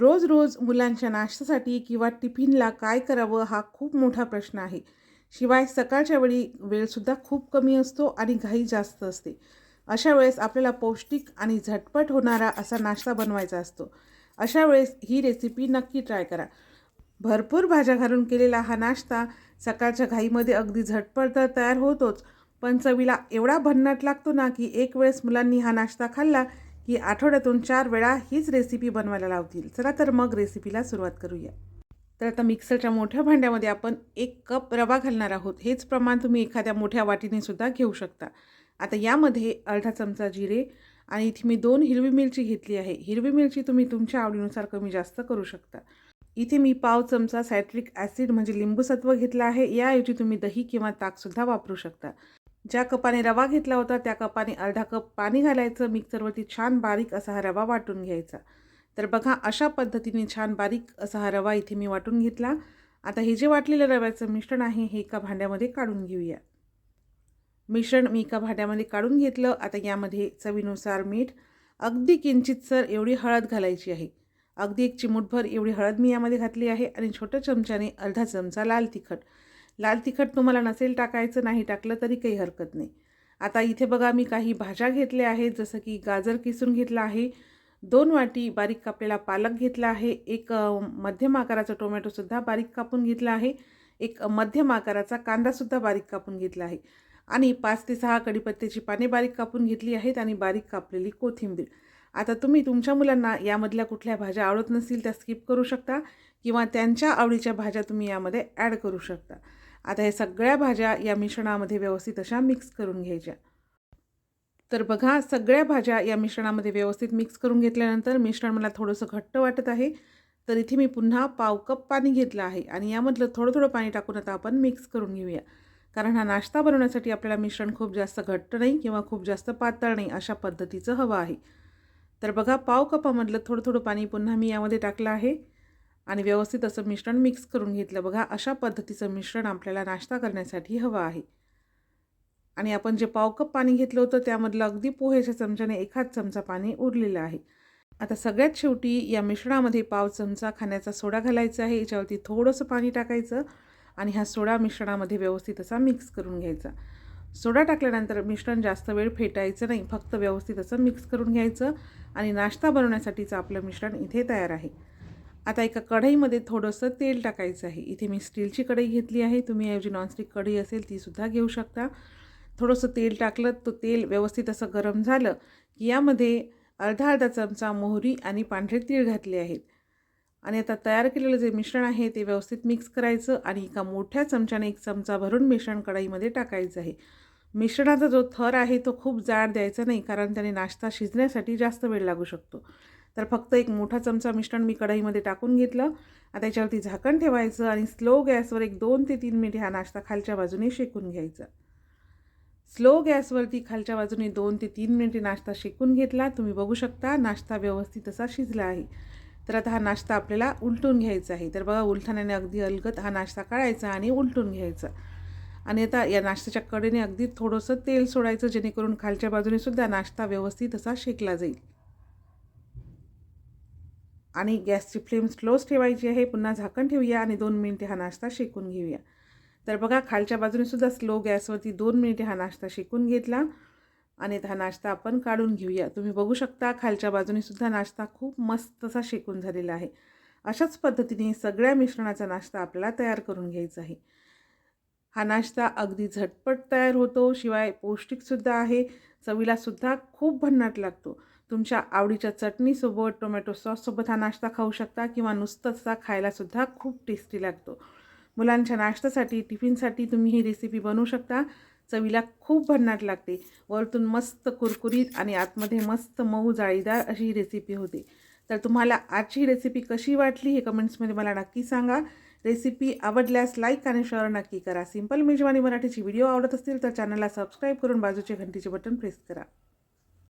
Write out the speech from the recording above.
रोज रोज मुलांच्या नाश्त्यासाठी किंवा टिफिनला काय करावं हा खूप मोठा प्रश्न आहे. शिवाय सकाळच्या वेळी वेळसुद्धा खूप कमी असतो आणि घाई जास्त असते. अशा वेळेस आपल्याला पौष्टिक आणि झटपट होणारा असा नाश्ता बनवायचा असतो. अशा वेळेस ही रेसिपी नक्की ट्राय करा. भरपूर भाज्या घालून केलेला हा नाश्ता सकाळच्या घाईमध्ये अगदी झटपट तर तयार होतोच पण चवीला एवढा भन्नाट लागतो ना की एक वेळेस मुलांनी हा नाश्ता खाल्ला की आठवड्यातून चार वेळा हीच रेसिपी बनवायला लावतील. चला तर मग रेसिपीला सुरुवात करूया. तर आता मिक्सरच्या मोठ्या भांड्यामध्ये आपण एक कप रवा घालणार आहोत. हेच प्रमाण तुम्ही एखाद्या मोठ्या वाटीने सुद्धा घेऊ शकता. आता यामध्ये अर्धा चमचा जिरे आणि इथे मी दोन हिरवी मिरची घेतली आहे. हिरवी मिरची तुम्ही तुमच्या आवडीनुसार कमी जास्त करू शकता. इथे मी पाव चमचा सायट्रिक ॲसिड म्हणजे लिंबूसत्व घेतलं आहे. याऐवजी तुम्ही दही किंवा ताकसुद्धा वापरू शकता. ज्या कपाने रवा घेतला होता त्या कपाने अर्धा कप पाणी घालायचं मिक्सरवरती छान बारीक असा हा रवा वाटून घ्यायचा. तर बघा अशा पद्धतीने छान बारीक असा हा रवा इथे मी वाटून घेतला. आता हे जे वाटलेलं रव्याचं मिश्रण आहे हे एका भांड्यामध्ये काढून घेऊया. मिश्रण मी एका भांड्यामध्ये काढून घेतलं. आता यामध्ये चवीनुसार मीठ अगदी किंचितसर एवढी हळद घालायची आहे. अगदी एक चिमूटभर एवढी हळद मी यामध्ये घातली आहे आणि छोट्या चमच्याने अर्धा चमचा लाल तिखट. लाल तिखट तुम्हाला नसेल टाकायचं नाही टाकलं तरी काही हरकत नाही. आता इथे बघा मी काही भाज्या घेतल्या आहेत जसं की गाजर किसून घेतला आहे दोन वाटी बारीक कापलेला पालक घेतला आहे एक मध्यम आकाराचा टोमॅटोसुद्धा बारीक कापून घेतला आहे एक मध्यम आकाराचा कांदासुद्धा बारीक कापून घेतला आहे आणि पाच ते सहा कडीपत्त्याची पाने बारीक कापून घेतली आहेत आणि बारीक कापलेली कोथिंबीर. आता तुम्ही तुमच्या मुलांना यामधल्या कुठल्या भाज्या आवडत नसतील त्या स्किप करू शकता किंवा त्यांच्या आवडीच्या भाज्या तुम्ही यामध्ये ॲड करू शकता. आता हे सगळ्या भाज्या या मिश्रणामध्ये व्यवस्थित अशा मिक्स करून घ्यायच्या. तर बघा सगळ्या भाज्या या मिश्रणामध्ये व्यवस्थित मिक्स करून घेतल्यानंतर मिश्रण मला थोडंसं घट्ट वाटत आहे. तर इथे मी पुन्हा पाव कप पाणी घेतलं आहे आणि यामधलं थोडं थोडं पाणी टाकून आता आपण मिक्स करून घेऊया. कारण हा नाश्ता बनवण्यासाठी आपल्याला मिश्रण खूप जास्त घट्ट नाही किंवा खूप जास्त पातळ नाही अशा पद्धतीचं हवं आहे. तर बघा पाव कपामधलं थोडं थोडं पाणी पुन्हा मी यामध्ये टाकलं आहे. आणि व्यवस्थित असं मिश्रण मिक्स करून घेतलं बघा अशा पद्धतीचं मिश्रण आपल्याला नाश्ता करण्यासाठी हवं आहे. आणि आपण जे पाव कप पाणी घेतलं होतं त्यामधलं अगदी पोहेच्या चमच्याने एखाद चमचा पाणी उरलेलं आहे. आता सगळ्यात शेवटी या मिश्रणामध्ये पाव चमचा खाण्याचा सोडा घालायचा आहे याच्यावरती थोडंसं पाणी टाकायचं आणि हा सोडा मिश्रणामध्ये व्यवस्थित असा मिक्स करून घ्यायचा. सोडा टाकल्यानंतर मिश्रण जास्त वेळ फेटायचं नाही फक्त व्यवस्थित असं मिक्स करून घ्यायचं आणि नाश्ता बनवण्यासाठीचं आपलं मिश्रण इथे तयार आहे. आता एका कढईमध्ये थोडंसं तेल टाकायचं आहे. इथे मी स्टीलची कढई घेतली आहे. तुम्ही ऐवजी नॉनस्टिक कढई असेल तीसुद्धा घेऊ शकता. थोडंसं तेल टाकलं तो तेल व्यवस्थित असं गरम झालं की यामध्ये अर्धा अर्धा चमचा मोहरी आणि पांढरे तीळ घातले आहेत. आणि आता तयार केलेलं जे मिश्रण आहे ते व्यवस्थित मिक्स करायचं आणि एका मोठ्या चमच्याने एक चमचा भरून मिश्रण कढईमध्ये टाकायचं आहे. मिश्रणाचा जो थर आहे तो खूप जाड द्यायचा नाही कारण त्याने नाश्ता शिजण्यासाठी जास्त वेळ लागू शकतो. तर फक्त एक मोठा चमचा मिश्रण मी कढईमध्ये टाकून घेतलं. आता याच्यावरती झाकण ठेवायचं आणि स्लो गॅसवर एक दोन ते तीन मिनिट हा नाश्ता खालच्या बाजूने शेकून घ्यायचा. स्लो गॅसवरती खालच्या बाजूने दोन ते तीन मिनिटे नाश्ता शेकून घेतला. तुम्ही बघू शकता नाश्ता व्यवस्थित असा शिजला आहे. तर आता हा नाश्ता आपल्याला उलटून घ्यायचा आहे. तर बघा उलथाण्याने अगदी अलगत हा नाश्ता काढायचा आणि उलटून घ्यायचा. आणि आता या नाश्त्याच्या कडेने अगदी थोडंसं तेल सोडायचं जेणेकरून खालच्या बाजूने सुद्धा नाश्ता व्यवस्थित असा शेकला जाईल. आणि गॅसची फ्लेम स्लोच ठेवायची आहे. पुन्हा झाकण ठेवूया आणि दोन मिनिटे हा नाश्ता शेकून घेऊया. तर बघा खालच्या बाजूने सुद्धा स्लो गॅसवरती दोन मिनिटे हा नाश्ता शेकून घेतला आणि हा नाश्ता आपण काढून घेऊया. तुम्ही बघू शकता खालच्या बाजूने सुद्धा नाश्ता खूप मस्त असा शेकून झालेला आहे. अशाच पद्धतीने सगळ्या मिश्रणाचा नाश्ता आपल्याला तयार करून घ्यायचा आहे. हा नाश्ता अगदी झटपट तयार होतो शिवाय पौष्टिकसुद्धा आहे चवीलासुद्धा खूप भन्नाट लागतो. तुमच्या आवडीच्या चटणीसोबत टोमॅटो सॉससोबत हा नाश्ता खाऊ शकता किंवा नुसतंच खायलासुद्धा खूप टेस्टी लागतो. मुलांच्या नाश्त्यासाठी टिफिनसाठी तुम्ही ही रेसिपी बनवू शकता. चवीला खूप भन्नाट लागते. वरतून मस्त कुरकुरीत आणि आतमध्ये मस्त मऊ जाळीदार अशी ही रेसिपी होते. तर तुम्हाला आजची रेसिपी कशी वाटली हे कमेंट्समध्ये मला नक्की सांगा. रेसिपी आवडल्यास लाईक आणि शेअर नक्की करा. सिंपल मेजवानी मराठीची व्हिडिओ आवडत असतील तर चॅनलला सबस्क्राईब करून बाजूचे घंटीचे बटन प्रेस करा.